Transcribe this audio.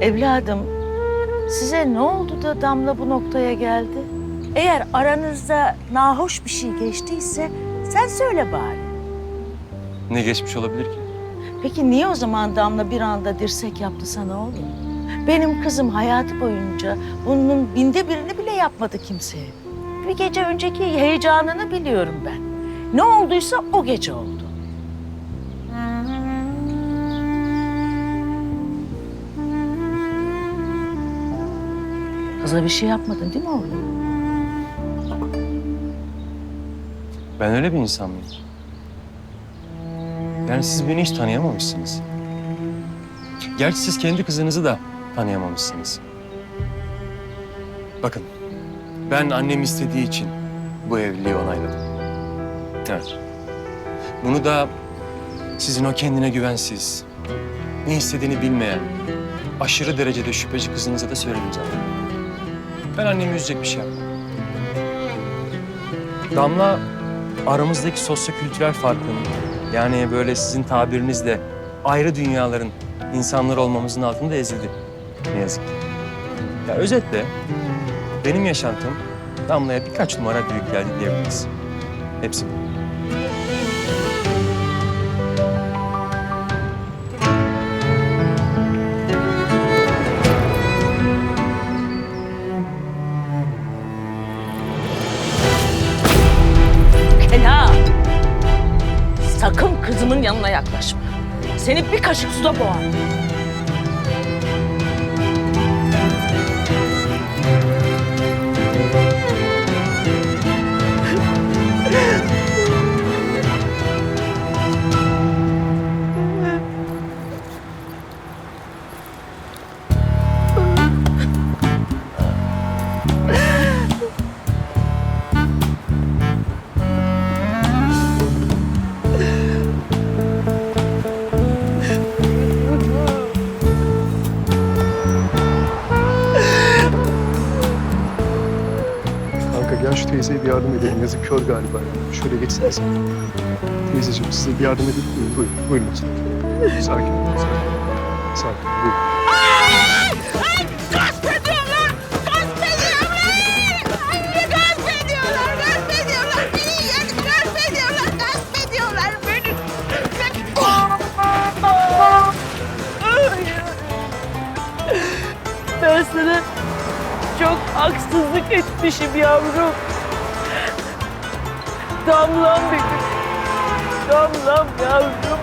Evladım, size ne oldu da Damla bu noktaya geldi? Eğer aranızda nahoş bir şey geçtiyse sen söyle bari. Ne geçmiş olabilir ki? Peki niye o zaman Damla bir anda dirsek yaptı sana oğlum? Benim kızım hayatı boyunca bunun binde birini bile yapmadı kimseye. Bir gece önceki heyecanını biliyorum ben. Ne olduysa o gece oldu. Kıza bir şey yapmadın değil mi oğlum? Ben öyle bir insan mıyım? Yani siz beni hiç tanıyamamışsınız. Gerçi siz kendi kızınızı da tanıyamamışsınız. Bakın, ben annem istediği için bu evliliği onayladım. Evet. Bunu da sizin o kendine güvensiz, ne istediğini bilmeyen, aşırı derecede şüpheci kızınıza da söyledim zaten. Ben annemi üzecek bir şey yapmadım. Damla aramızdaki sosyokültürel farkın yani böyle sizin tabirinizle ayrı dünyaların insanlar olmamızın altında ezildi. Ne yazık ki. Ya özetle benim yaşantım Damla'ya birkaç numara büyük geldi diyebiliriz. Hepsi bu. Kela! Sakın kızımın yanına yaklaşma. Seni bir kaşık suda boğar. Teyzeye bir yardım edelim. Yazık kör galiba. Şöyle geçsene sen. Teyzeciğim size bir yardım edelim mi? Buyurun, buyurun lütfen. Sakin olun, sakin. Sakin, buyurun. Gasp ediyorlar! Gasp ediyorlar! Anne gasp ediyorlar! Gasp ediyorlar! Beni yani gasp ediyorlar! Gasp ediyorlar beni! Ben sana çok haksızlık etmişim yavrum. Damlam benim. Damlam yavrum.